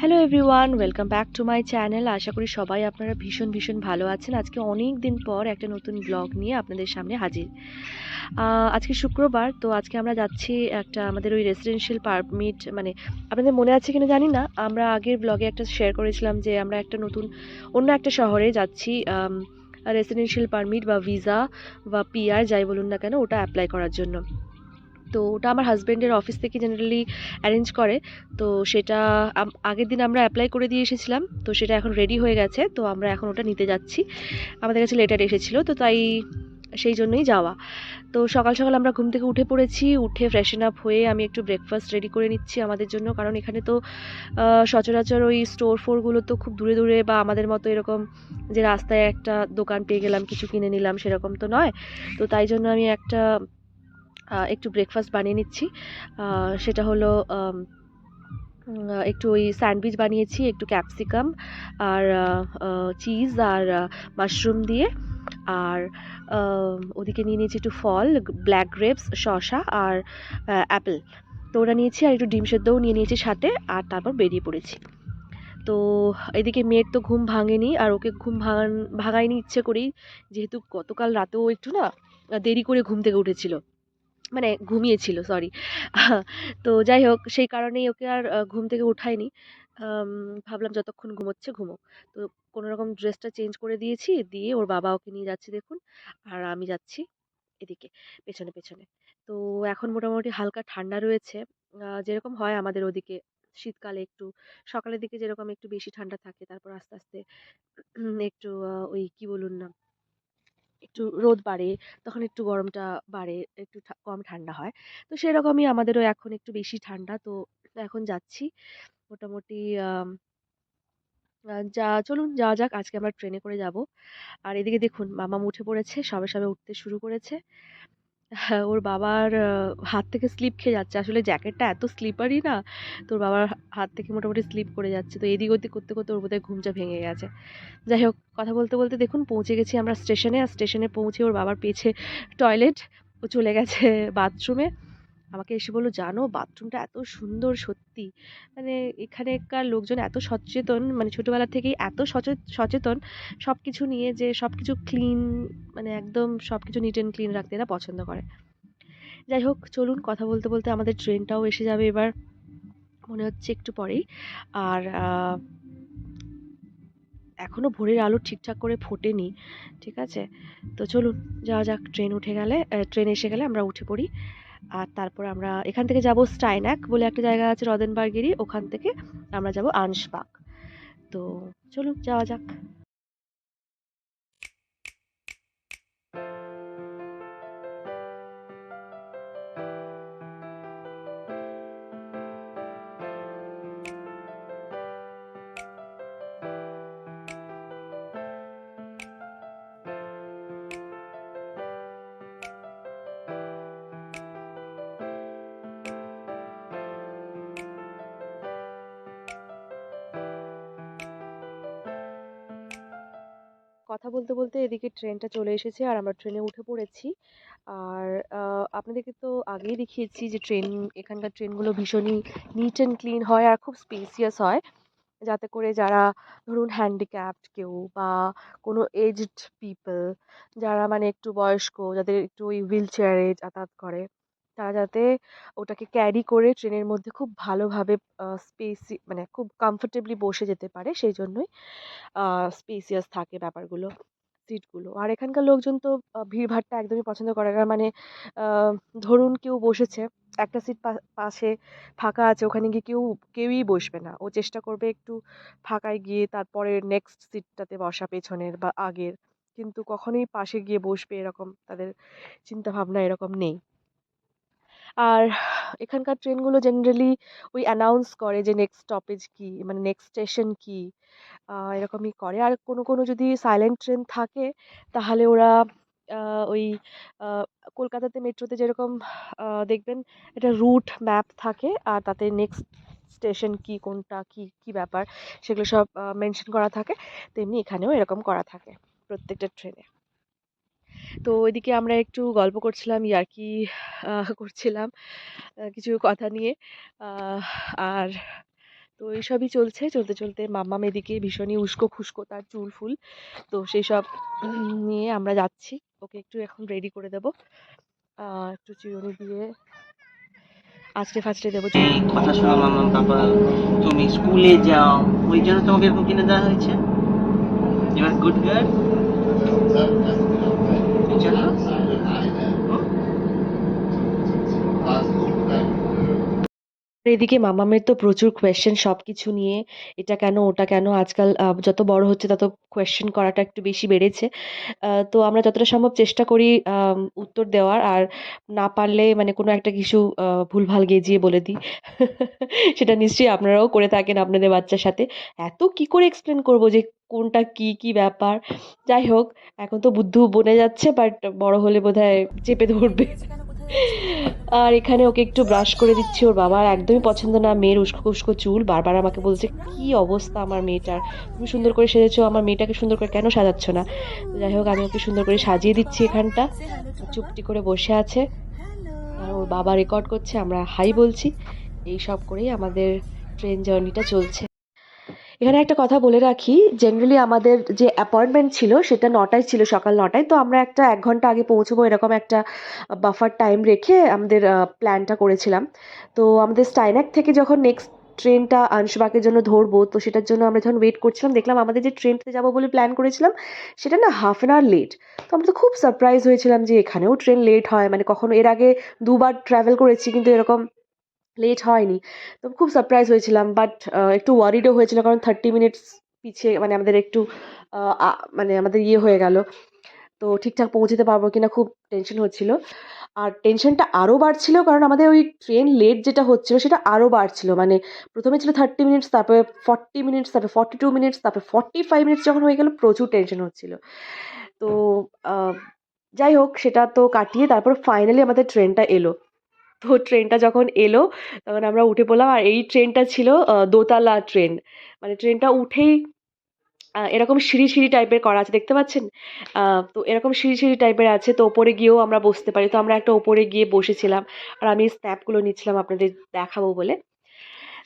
Hello everyone welcome back to my channel আশা করি সবাই আপনারা ভীষণ ভীষণ ভালো আছেন। আজকে অনেক দিন পর একটা নতুন ব্লগ নিয়ে আপনাদের সামনে হাজির। আজকে শুক্রবার, তো আজকে আমরা যাচ্ছি একটা আমাদের ওই রেসিডেন্সিয়াল পারমিট মানে আপনাদের মনে আছে কিনা জানি না। আমরা আগের ব্লগে একটা শেয়ার করেছিলাম যে আমরা একটা নতুন, অন্য একটা শহরে যাচ্ছি রেসিডেন্সিয়াল পারমিট বা ভিসা বা পিআর যাই বলুন না কেন, ওটা অ্যাপ্লাই করার জন্য। তো ওটা আমার হাজব্যান্ডের অফিস থেকে জেনারেলি অ্যারেঞ্জ করে। তো সেটা আগের দিন আমরা অ্যাপ্লাই করে দিয়ে এসেছিলাম, তো সেটা এখন রেডি হয়ে গেছে, তো আমরা এখন ওটা নিতে যাচ্ছি। আমাদের কাছে লেটার এসেছিল, তো তাই সেই জন্যই যাওয়া। তো সকাল সকাল আমরা ঘুম থেকে উঠে পড়েছি, উঠে ফ্রেশন আপ হয়ে আমি একটু ব্রেকফাস্ট রেডি করে নিচ্ছি আমাদের জন্য, কারণ এখানে তো সচরাচর ওই স্টোর ফোরগুলো তো খুব দূরে দূরে বা আমাদের মতো এরকম যে রাস্তায় একটা দোকান পেয়ে গেলাম, কিছু কিনে নিলাম, সেরকম তো নয়। তো তাই জন্য আমি একটা একটু ব্রেকফাস্ট বানিয়ে নিচ্ছি। সেটা হলো একটু ওই স্যান্ডউইচ বানিয়েছি, একটু ক্যাপসিকাম আর চিজ আর মাশরুম দিয়ে। আর ওদিকে নিয়ে নিয়েছি একটু ফল ব্ল্যাক গ্রেপস শসা আর অ্যাপেল তো ওরা নিয়েছি আর একটু ডিম সেদ্ধও নিয়ে নিয়েছি সাথে আর তারপর বেরিয়ে পড়েছি। তো এদিকে মেয়ের তো ঘুম ভাঙেনি আর ওকে ঘুম ভাঙান ভাঙায়নি ইচ্ছে করেই। যেহেতু গতকাল রাতেও একটু না, দেরি করে ঘুম থেকে উঠেছিল। মানে ঘুমিয়েছিল সরি তো যাই হোক, সেই কারণেই ওকে আর ঘুম থেকে উঠাইনি ভাবলাম যতক্ষণ ঘুমোচ্ছে ঘুমো তো কোনো রকম ড্রেসটা চেঞ্জ করে দিয়েছি, দিয়ে ওর বাবা ওকে নিয়ে যাচ্ছে দেখুন, আর আমি যাচ্ছি এদিকে, পেছনে পেছনে। তো এখন মোটামুটি হালকা ঠান্ডা রয়েছে। যেরকম হয় আমাদের ওদিকে, শীতকালে একটু, সকালের দিকে যেরকম একটু বেশি ঠান্ডা থাকে, তারপর আস্তে আস্তে, একটু ওই কি বলুন না একটু রোদ বাড়ে, তখন একটু গরমটা বাড়ে, একটু কম ঠান্ডা হয়। তো সেরকমই আমাদেরও এখন একটু বেশি ঠান্ডা, তো এখন যাচ্ছি। মোটামুটি যা, চলুন যাওয়া যাক, আজকে আমরা ট্রেনে করে যাব। আর এদিকে দেখুন মামা উঠে পড়েছে, সবে সবে উঠতে শুরু করেছে। ওর বাবার হাত থেকে স্লিপ খেয়ে যাচ্ছে। আসলে জ্যাকেটটা এত স্লিপারই না। তোর বাবার হাত থেকে মোটামুটি স্লিপ করে যাচ্ছে। তো এদিক ওদিক করতে করতে ওর বোধহয় ঘুমটা ভেঙে গেছে। যাই হোক, কথা বলতে বলতে দেখুন, পৌঁছে গেছি আমরা স্টেশনে। আর স্টেশনে পৌঁছে ওর বাবার পেছে টয়লেট। ও চলে গেছে বাথরুমে। আমাকে এসে বলল জানো বাথরুমটা এত সুন্দর সত্যি। মানে এখানকার লোকজন এত সচেতন মানে ছোটোবেলা থেকেই এত সচে- সচেতন সব কিছু নিয়ে যে সব কিছু ক্লিন মানে একদম সব কিছু নিট অ্যান্ড ক্লিন রাখতে এরা পছন্দ করে। যাই হোক চলুন কথা বলতে বলতে আমাদের ট্রেনটাও এসে যাবে এবার মনে হচ্ছে একটু পরেই। আর আহ, এখনও ভোরের আলো ঠিকঠাক করে ফোটেনি ঠিক আছে? তো চলুন যাওয়া যাক ট্রেন উঠে গেলে ট্রেন এসে গেলে আমরা উঠে পড়ি। আর তারপর আমরা এখান থেকে যাব স্টাইনাক বলে একটা জায়গা আছে রদেনবার্গেরই ওখান থেকে আমরা যাব আনসবাগ তো চলুন, যাওয়া যাক। কথা বলতে বলতে এদিকে ট্রেনটা চলে এসেছে আর আমরা ট্রেনে উঠে পড়েছি। আর আপনাদেরকে তো আগেই দেখিয়েছি যে ট্রেন, এখানকার ট্রেনগুলো ভীষণই নিট অ্যান্ড ক্লিন হয় আর খুব স্পেসিয়াস হয়। যাতে করে যারা ধরুন হ্যান্ডিক্যাপড কেউ বা কোনো এজড পিপল যারা মানে একটু বয়স্ক, যাদের একটু ওই হুইল চেয়ারে যাতায়াত করে। তারা যাতে ওটাকে ক্যারি করে ট্রেনের মধ্যে খুব ভালোভাবে স্পেসি মানে খুব কমফোর্টেবলি বসে যেতে পারে সেই জন্যই স্পেসিয়াস থাকে ব্যাপারগুলো সিটগুলো। আর এখানকার লোকজন তো আহ, ভিড়ভাট্টা একদমই পছন্দ করে না। মানে ধরুন কেউ বসেছে একটা সিট পাশে ফাঁকা আছে ওখানে গিয়ে কেউ কেউই বসবে না। ও চেষ্টা করবে একটু ফাঁকায় গিয়ে তারপরে নেক্সট সিটটাতে বসা পেছনের বা আগের। কিন্তু কখনোই পাশে গিয়ে বসবে এরকম তাদের চিন্তা ভাবনা এরকম নেই। আর এখানকার ট্রেনগুলো জেনারেলি ওই অ্যানাউন্স করে যে নেক্সট স্টপেজ কি মানে নেক্সট স্টেশন কি এরকমই করে। আর কোনো কোনো যদি সাইলেন্ট ট্রেন থাকে, তাহলে ওরা ওই কলকাতাতে মেট্রোতে যেরকম দেখবেন একটা রুট ম্যাপ থাকে, আর তাতে নেক্সট স্টেশন কি, কোনটা, কি কি ব্যাপার, সেগুলো সব মেনশন করা থাকে। তেমনি এখানেও এরকম করা থাকে প্রত্যেকটা ট্রেনে তো ওইদিকে আমরা একটু গল্প করছিলাম, ইয়ার্কি করছিলাম কিছু কথা নিয়ে। আর তো এইসবই চলছে, চলতে চলতে মাম্মাম এদিকে ভীষণই উস্কো খুস্কো তার চুল, ফুল। তো সেই সব নিয়ে আমরা যাচ্ছি। ওকে একটু এখন রেডি করে দেবো। একটু চিরুনি দিয়ে আঁচড়ে ফাচড়ে দেবো কথা শোনা মামা পাপা তুমি স্কুলে যাও, ওই জন্য তোমাকে এরকম কিনে দেওয়া হয়েছে? ইউ আর গুড গার্ল এই জন্য হুম? আর এদিকে মামামের তো প্রচুর কোয়েশ্চেন সব কিছু নিয়ে এটা কেন, ওটা কেন? আজকাল যত বড় হচ্ছে তত কোয়েশ্চেন করাটা একটু বেশি বেড়েছে। তো আমরা যতটা সম্ভব চেষ্টা করি উত্তর দেওয়ার। আর না পারলে মানে কোনো একটা কিছু ভুলভাল গেজিয়ে বলে দিই। সেটা নিশ্চয়ই আপনারাও করে থাকেন আপনাদের বাচ্চার সাথে। এত কি করে এক্সপ্লেন করব যে কোনটা কি কি ব্যাপার? যাই হোক, এখন তো বুদ্ধু বনে যাচ্ছে বাট বড় হলে বোধহয় চেপে ধরবে। আর এখানে ওকে একটু ব্রাশ করে দিচ্ছি ওর বাবার একদমই পছন্দ না মেয়ের উস্কো উস্কো চুল। বারবার আমাকে বলছে, কি অবস্থা আমার মেয়েটার? তুমি সুন্দর করে সেজেছো, আমার মেয়েটাকে সুন্দর করে কেন সাজাচ্ছ না? যাই হোক, আমি ওকে সুন্দর করে সাজিয়ে দিচ্ছি এখানটা। চুপটি করে বসে আছে। আর ওর বাবা রেকর্ড করছে, আমরা হাই বলছি। এই সব করেই আমাদের ট্রেন জার্নিটা চলছে। এখানে একটা কথা বলে রাখি জেনারেলি আমাদের যে অ্যাপয়েন্টমেন্ট ছিল সেটা নটায় ছিল, সকাল নটায়। তো আমরা একটা এক ঘণ্টা আগে পৌঁছবো এরকম একটা বাফার টাইম রেখে আমাদের প্ল্যানটা করেছিলাম। তো আমাদের স্টাইনাক থেকে যখন নেক্সট ট্রেনটা আনশবাকের জন্য ধরবো, তো সেটার জন্য আমরা যখন ওয়েট করছিলাম, দেখলাম আমাদের যে ট্রেনতে যাব বলে প্ল্যান করেছিলাম, সেটা না হাফ অ্যান আওয়ার লেট তো আমরা তো খুব সারপ্রাইজ হয়েছিলাম যে এখানেও ট্রেন লেট হয়। মানে কখনো এর আগে দুবার ট্রাভেল করেছি, কিন্তু এরকম লেট হয়নি। তো খুব সারপ্রাইজ হয়েছিলাম বাট একটু ওয়ারিডও হয়েছিল কারণ থার্টি মিনিটস পিছিয়ে মানে আমাদের একটু মানে আমাদের ইয়ে হয়ে গেল। তো ঠিকঠাক পৌঁছতে পারব কিনা খুব টেনশন হচ্ছিল। আর টেনশনটা আরও বাড়ছিল কারণ আমাদের ওই ট্রেন লেট যেটা হচ্ছিল সেটা আরও বাড়ছিল। মানে প্রথমে ছিল থার্টি মিনিটস তারপরে ফর্টি মিনিটস তারপরে ফর্টি টু মিনিটস তারপরে ফর্টি ফাইভ মিনিটস যখন হয়ে গেল প্রচুর টেনশন হচ্ছিল। তো যাই হোক, সেটা তো কাটিয়ে তারপর ফাইনালি আমাদের ট্রেনটা এলো। তো ট্রেনটা যখন এলো, তখন আমরা উঠে পড়লাম। আর এই ট্রেনটা ছিল দোতলা ট্রেন। মানে ট্রেনটা উঠেই এরকম সিঁড়ি সিঁড়ি টাইপের করা আছে, দেখতে পাচ্ছেন? তো এরকম সিঁড়ি সিঁড়ি টাইপের আছে, তো ওপরে গিয়েও আমরা বসতে পারি। তো আমরা একটা ওপরে গিয়ে বসেছিলাম। আর আমি স্ন্যাপগুলো নিচ্ছিলাম আপনাদের দেখাবো বলে।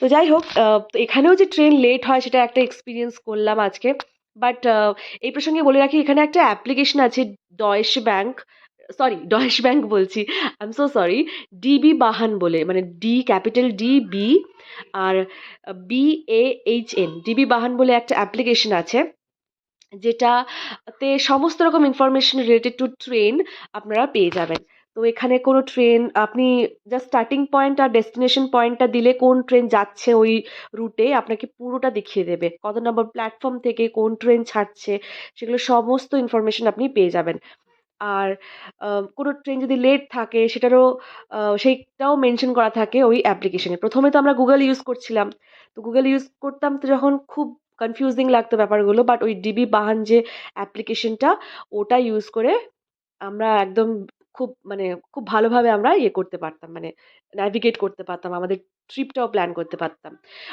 তো যাই হোক তো এখানেও যে ট্রেন লেট হয়, সেটা একটা এক্সপিরিয়েন্স করলাম আজকে। বাট এই প্রসঙ্গে বলে রাখি, এখানে একটা অ্যাপ্লিকেশন আছে Deutsche bank sorry Deutsche bank বলছি। I'm so sorry DB Bahn বলে মানে D capital D B R B A H N DB Bahn বলে একটা অ্যাপ্লিকেশন আছে, যেটাতে সমস্ত রকম ইনফরমেশন রিলেটেড টু ট্রেন আপনারা পেয়ে যাবেন। তো এখানে কোনো ট্রেন আপনি জাস্ট স্টার্টিং পয়েন্ট আর ডেস্টিনেশন পয়েন্টটা দিলে কোন ট্রেন যাচ্ছে ওই রুটে আপনাকে পুরোটা দেখিয়ে দেবে। কত নম্বর প্ল্যাটফর্ম থেকে কোন ট্রেন ছাড়ছে, সেগুলো সমস্ত ইনফরমেশন আপনি পেয়ে যাবেন। আর কোনো ট্রেন যদি লেট থাকে সেটারও সেইটাও মেনশন করা থাকে ওই অ্যাপ্লিকেশনে প্রথমে তো আমরা গুগল ইউজ করছিলাম। তো গুগল ইউজ করতাম তো যখন খুব কনফিউজিং লাগতো ব্যাপারগুলো বাট ওই ডিবি বাহান যে অ্যাপ্লিকেশনটা ওটা ইউজ করে আমরা একদম খুব মানে খুব ভালোভাবে আমরা ইয়ে করতে পারতাম মানে ন্যাভিগেট করতে পারতাম, আমাদের ট্রিপটাও প্ল্যান করতে পারতাম।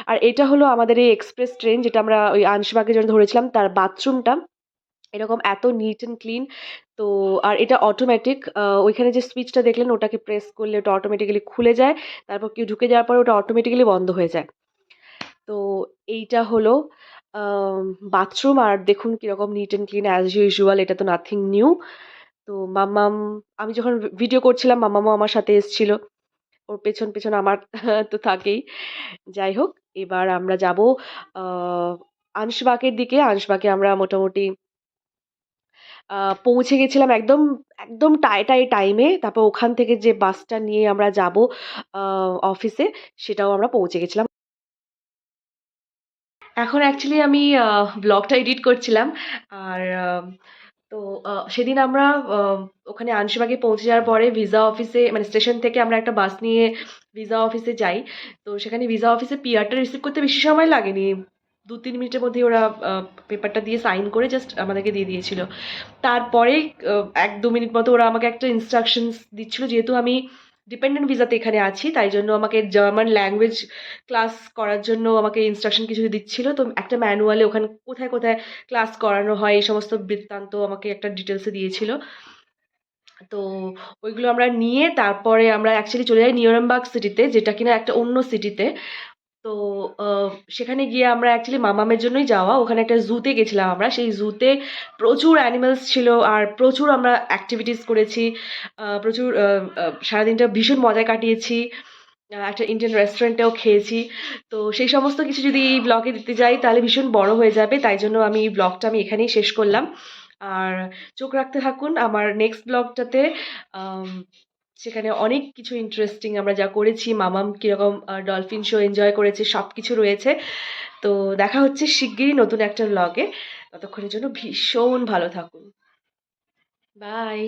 আর এটা হলো আমাদের এই এক্সপ্রেস ট্রেন যেটা আমরা ওই আনশবাগে যখন ধরেছিলাম, তার বাথরুমটা এরকম এত নিট অ্যান্ড ক্লিন তো আর এটা অটোমেটিক ওইখানে যে সুইচটা দেখলেন ওটাকে প্রেস করলে ওটা অটোমেটিক্যালি খুলে যায়, তারপর কেউ ঢুকে যাওয়ার পরে ওটা অটোমেটিক্যালি বন্ধ হয়ে যায়। তো এইটা হলো বাথরুম আর দেখুন কীরকম neat and clean as usual এটা তো নাথিং নিউ তো মাম্মাম, আমি যখন ভিডিও করছিলাম, মাম্মামও আমার সাথে এসেছিল। ওর পেছন পেছন আমার তো থাকেই। যাই হোক, এবার আমরা যাব আনশবাগের দিকে। আনশবাগে আমরা মোটামুটি পৌঁছে গেছিলাম একদম একদম টাই টাই টাইমে তারপর ওখান থেকে যে বাসটা নিয়ে আমরা যাব অফিসে সেটাও আমরা পৌঁছে গেছিলাম। এখন অ্যাকচুয়ালি আমি ব্লগটা এডিট করছিলাম। আর তো সেদিন আমরা ওখানে আনশবাগে পৌঁছে যাওয়ার পরে ভিসা অফিসে মানে স্টেশন থেকে আমরা একটা বাস নিয়ে ভিসা অফিসে যাই। তো সেখানে ভিসা অফিসে পিআরটা রিসিভ করতে বেশি সময় লাগেনি। দু তিন মিনিটের মধ্যেই ওরা পেপারটা দিয়ে সাইন করে জাস্ট আমাদেরকে দিয়ে দিয়েছিল। তারপরে এক দু মিনিট মতো ওরা আমাকে একটা ইনস্ট্রাকশনস দিচ্ছিল যেহেতু আমি ডিপেন্ডেন্ট ভিসাতে এখানে আছি, তাই জন্য আমাকে জার্মান ল্যাঙ্গুয়েজ ক্লাস করার জন্য আমাকে ইনস্ট্রাকশন কিছু দিচ্ছিল। তো একটা ম্যানুয়ালে ওখানে, কোথায় কোথায় ক্লাস করানো হয়, এই সমস্ত বৃত্তান্ত আমাকে একটা ডিটেলসে দিয়েছিল। তো ওইগুলো আমরা নিয়ে তারপরে আমরা অ্যাকচুয়ালি চলে যাই নিউরেমবার্গ সিটিতে যেটা কিনা একটা অন্য সিটিতে তো সেখানে গিয়ে আমরা অ্যাকচুয়ালি মামামের জন্যই যাওয়া। ওখানে একটা জুতে গেছিলাম আমরা। সেই জুতে প্রচুর অ্যানিমালস ছিল আর প্রচুর আমরা অ্যাক্টিভিটিস করেছি। প্রচুর সারাদিনটা ভীষণ মজা কাটিয়েছি। একটা ইন্ডিয়ান রেস্টুরেন্টেও খেয়েছি। তো সেই সমস্ত কিছু যদি এই ব্লগে দিতে যাই, তাহলে ভীষণ বড় হয়ে যাবে। তাই জন্য আমি এই ব্লগটা আমি এখানেই শেষ করলাম। আর চোখ রাখতে থাকুন আমার নেক্সট ব্লগটাতে সেখানে অনেক কিছু ইন্টারেস্টিং আমরা যা করেছি। মামাম কীরকম ডলফিন শো এনজয় করেছে সব কিছু রয়েছে। তো দেখা হচ্ছে শিগগিরই নতুন একটা ব্লগে ততক্ষণের জন্য ভীষণ ভালো থাকুন। বাই